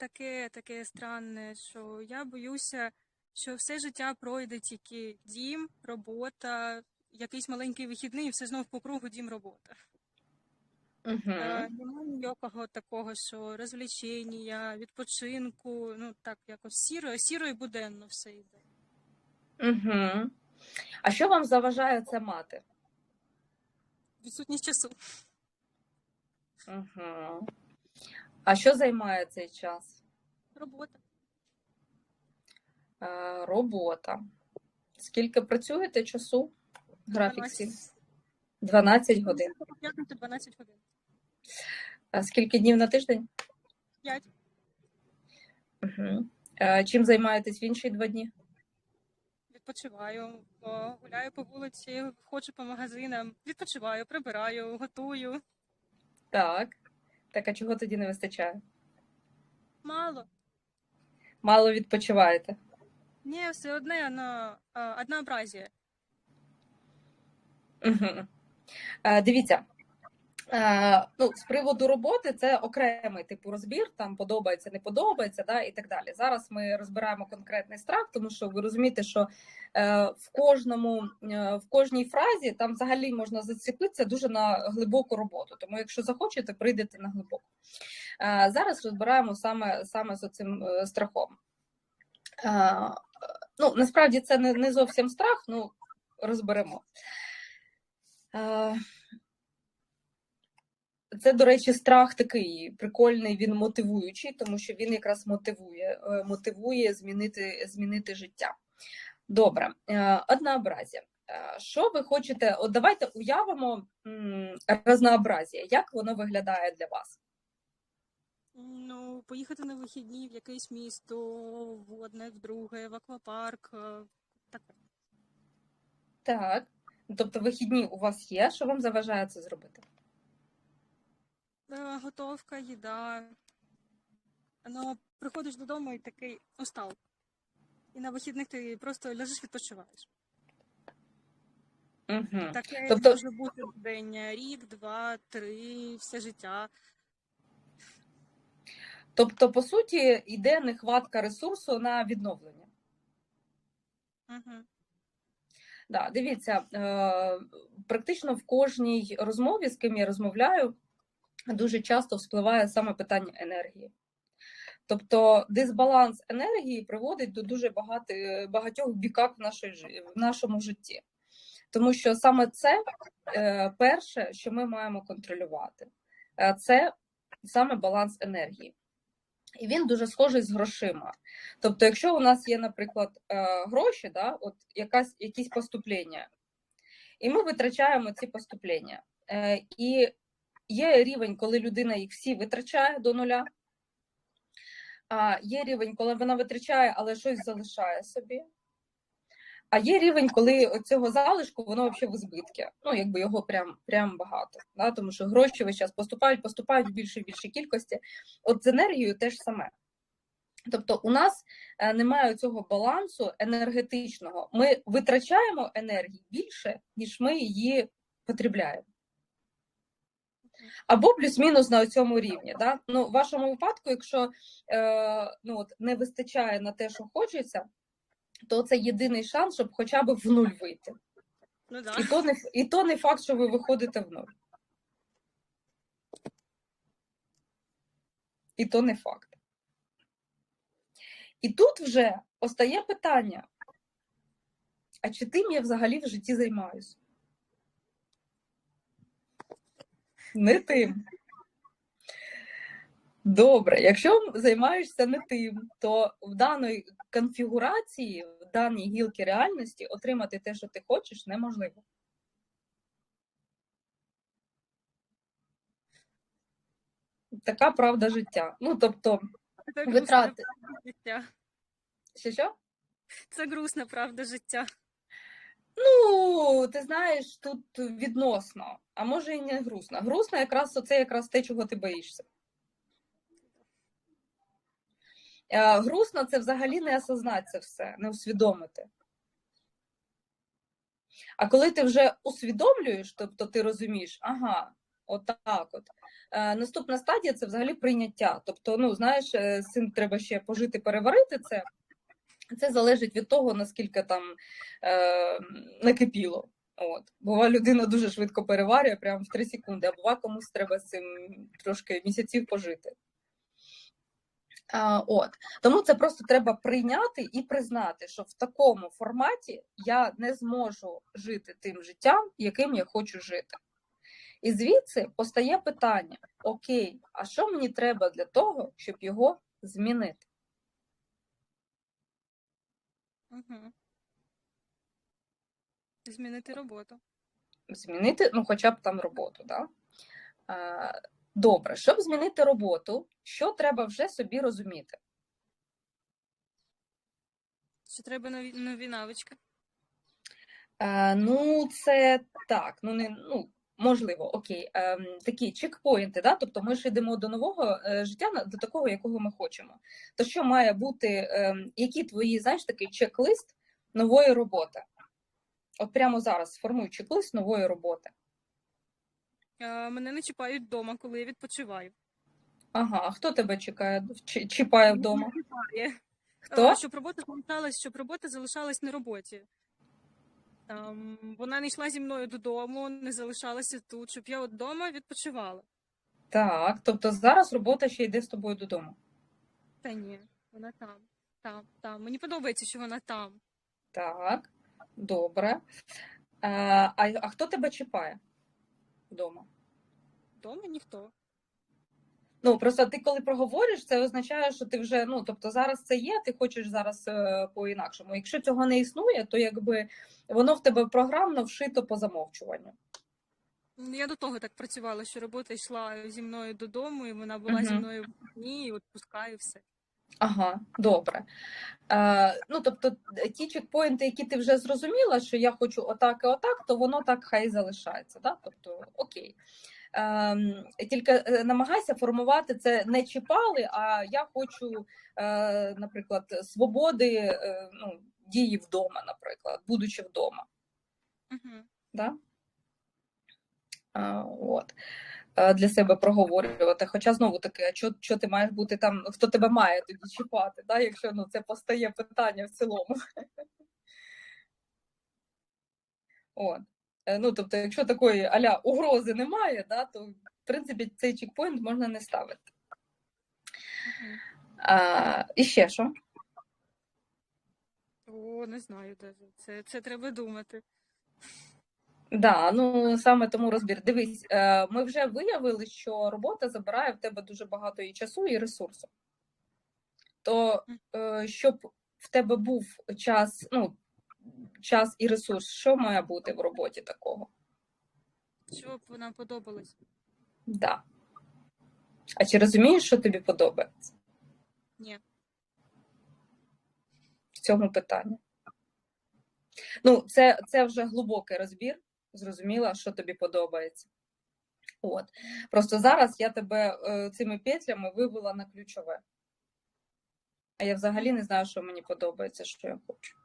таке, таке странне, що я боюся, що все життя пройде тільки дім, робота, якийсь маленький вихідний, і все знов по кругу дім робота. Угу. Е, Немає ніякого такого, що розвлечення, відпочинку, ну так якось сіро, сіро і буденно все йде. Угу. А що вам заважає це мати? Відсутність часу. Угу. А що займає цей час? Робота. Е, робота. Скільки працюєте часу? Графік свій? 12 годин. П'ятницю 12 годин. А скільки днів на тиждень? 5. Угу. Е, чим займаєтесь в інші два дні? Відпочиваю, гуляю по вулиці, ходжу по магазинам, відпочиваю, прибираю, готую. Так. Так, а чого тоді не вистачає? Мало. Мало відпочиваєте. Ні, все одне воно однообразі. Угу. Е, дивіться. Е, ну, з приводу роботи це окремий типу розбір, там подобається, не подобається, да, і так далі. Зараз ми розбираємо конкретний страх, тому що ви розумієте, що е, в кожному е, в кожній фразі там взагалі можна зацепитися дуже на глибоку роботу. Тому, якщо захочете, прийдете на глибоку. Зараз розбираємо саме саме з цим страхом. Ну, насправді це не зовсім страх, ну розберемо. Це, до речі, страх такий прикольний, він мотивуючий, тому що він якраз мотивує е, мотивує змінити змінити життя. Добре, е, однообразя. Е, Що ви хочете? От давайте уявимо разнообразія. Як воно виглядає для вас? Ну, поїхати на вихідні в якесь місто, в одне, в друге, в аквапарк. Таке. Так. Тобто вихідні у вас є, що вам заважає це зробити? Е, Готовка, їда. Ну, приходиш додому і такий устал. І на вихідних ти просто лежиш, відпочиваєш. Угу. Таке Тобто- може бути день, рік, два, три, все життя. Тобто, по суті, йде нехватка ресурсу на відновлення. Угу. Да, дивіться, е, практично в кожній розмові, з ким я розмовляю, дуже часто вспливає саме питання енергії. Тобто дисбаланс енергії приводить до дуже багато, багатьох бікак в, нашій, в нашому житті. Тому що саме це е, перше, що ми маємо контролювати, Е, це саме баланс енергії. І він дуже схожий з грошима. Тобто, якщо у нас є, наприклад, е, гроші, да, от якась, якісь поступлення, і ми витрачаємо ці поступлення. І є рівень, коли людина їх всі витрачає до нуля, а є рівень, коли вона витрачає, але щось залишає собі. А є рівень, коли цього залишку воно взагалі в збитки. Ну, якби його прям, прям багато. Да? Тому що гроші весь час поступають, поступають в більшій і більшій кількості. От з енергією теж саме. Тобто, у нас е, немає цього балансу енергетичного. Ми витрачаємо енергії більше, ніж ми її потребляємо. Або плюс-мінус на цьому рівні. Да? Ну, в вашому випадку, якщо е, ну, от, не вистачає на те, що хочеться, то це єдиний шанс, щоб хоча б в нуль вийти. Ну да. І то не, і то не факт, що ви виходите в нуль. І то не факт. І тут вже постає питання: а чи тим я взагалі в житті займаюся? Не тим. Добре, якщо займаєшся не тим, то в даній конфігурації, в даній гілки реальності отримати те, що ти хочеш, неможливо. Така правда життя. Ну, тобто, Це витрати. грустна правда життя. що що? Це грустна правда життя. Ну, ти знаєш, тут відносно, а може і не грустно. Грустно якраз це якраз те, чого ти боїшся. Е, Грустно це взагалі не осознати це все, не усвідомити. А коли ти вже усвідомлюєш, тобто ти розумієш, ага, отак от, Е, Наступна стадія це взагалі прийняття. Тобто, ну знаєш, е, з треба ще пожити, переварити це. Це залежить від того, наскільки там е, накипіло. От. Бува, людина дуже швидко переварює, прямо в 3 секунди, а бува комусь треба з цим трошки місяців пожити. А, от. Тому це просто треба прийняти і признати, що в такому форматі я не зможу жити тим життям, яким я хочу жити. І звідси постає питання: Окей, а що мені треба для того, щоб його змінити? Угу. Змінити роботу. Змінити, ну, хоча б там роботу. Да? А, добре, щоб змінити роботу, що треба вже собі розуміти? Що треба нові, нові навички. Е, ну, це так, ну не ну. Можливо, окей, ем, такі чекпоінти, да? тобто ми ж йдемо до нового е, життя, до такого, якого ми хочемо. То що має бути, ем, які твої, знаєш, такий чек-лист нової роботи? От прямо зараз сформуй чек-лист нової роботи. А, мене не чіпають вдома, коли я відпочиваю. Ага, а хто тебе чекає, чи- чіпає вдома? Є. Хто? А, Щоб робота залишалась, щоб робота залишалась на роботі. Там, вона не йшла зі мною додому, не залишалася тут, щоб я вдома відпочивала. Так, тобто зараз робота ще йде з тобою додому. Та ні, вона там. Там, там. Мені подобається, що вона там. Так, добре. Е, а, а хто тебе чіпає вдома? Вдома ніхто. Ну, просто ти коли проговориш, це означає, що ти вже, ну, тобто зараз це є, ти хочеш зараз е, по-інакшому. Якщо цього не існує, то якби воно в тебе програмно вшито по замовчуванню. Я до того так працювала, що робота йшла зі мною додому, і вона була зі мною в дні, і відпускаю все. Ага, добре. Е, ну, тобто, ті чекпоінти, які ти вже зрозуміла, що я хочу отак і отак, то воно так хай залишається. Да? Тобто, окей. Ем, тільки е, намагайся формувати це не чіпали, а я хочу, е, наприклад, свободи е, ну, дії вдома, наприклад, будучи вдома. Угу. Да? А, от. Для себе проговорювати. Хоча знову таки, а що, що ти маєш бути там, хто тебе має тоді чіпати, да? якщо ну, це постає питання в цілому. От. Е, Ну, тобто, якщо такої аля угрози немає, да, то в принципі цей чекпоінт можна не ставити. А, і ще що? О, не знаю. Це, це треба думати. Да, ну саме тому розбір. Дивись, е, ми вже виявили, що робота забирає в тебе дуже багато і часу, і ресурсу. То е, щоб в тебе був час, ну, час і ресурс, що має бути в роботі такого? Щоб вона подобалась. Да. А чи розумієш, що тобі подобається Ні. в цьому питанні? Ну, це, це вже глибокий розбір. Зрозуміла, що тобі подобається. От. Просто зараз я тебе е, цими петлями вивела на ключове. А я взагалі не знаю, що мені подобається, що я хочу.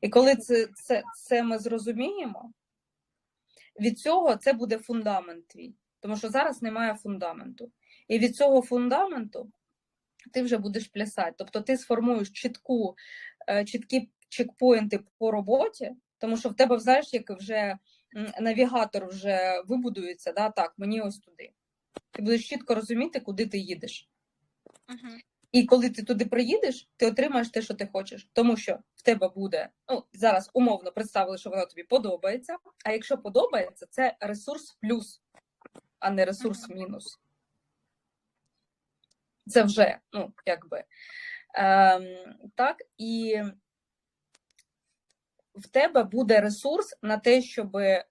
І коли це, це, це ми зрозуміємо, від цього це буде фундамент твій. Тому що зараз немає фундаменту. І від цього фундаменту ти вже будеш плясати. Тобто ти сформуєш чітку, е, чіткі чекпоінти по роботі, тому що в тебе, знаєш, як вже навігатор вже вибудується, да, так, мені ось туди. Ти будеш чітко розуміти, куди ти їдеш. Угу. І коли ти туди приїдеш, ти отримаєш те, що ти хочеш. Тому що в тебе буде, ну зараз умовно представили, що воно тобі подобається. А якщо подобається, це ресурс плюс, а не ресурс мінус. Це вже, ну, якби. Ем, так, і в тебе буде ресурс на те, щоб. Ем,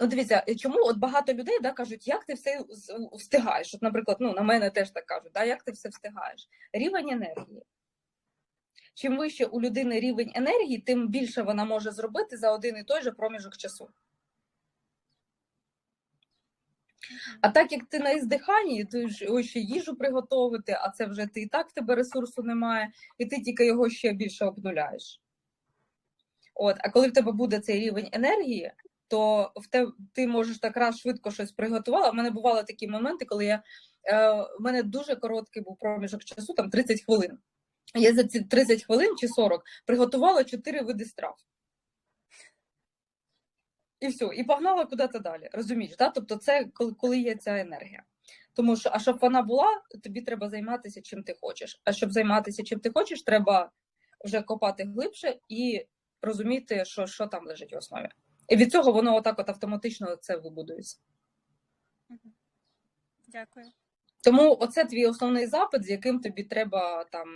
Ну, дивіться, чому от багато людей да, кажуть, як ти все встигаєш? От, наприклад, ну, на мене теж так кажуть, да, як ти все встигаєш? Рівень енергії. Чим вище у людини рівень енергії, тим більше вона може зробити за один і той же проміжок часу. А так як ти на іздиханні, ти ж ще їжу приготувати, а це вже ти і так в тебе ресурсу немає, і ти тільки його ще більше обнуляєш. От, а коли в тебе буде цей рівень енергії, то в те ти можеш так раз швидко щось приготувала. У мене бували такі моменти, коли я е, в мене дуже короткий був проміжок часу, там 30 хвилин. Я за ці 30 хвилин чи 40 приготувала 4 види страв. І все, і погнала куди-то далі. Розумієш, да? Тобто, це коли, коли є ця енергія. Тому що, а щоб вона була, тобі треба займатися чим ти хочеш. А щоб займатися чим ти хочеш, треба вже копати глибше і розуміти, що, що там лежить в основі. І від цього воно отак от автоматично це вибудується. Дякую. Тому оце твій основний запит, з яким тобі треба там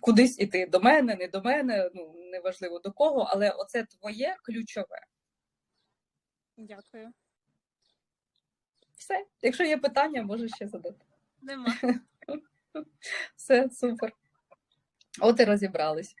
кудись іти. До мене, не до мене, ну неважливо до кого, але оце твоє ключове. Дякую. Все. Якщо є питання, можеш ще задати. Нема. Все, супер. От і розібрались.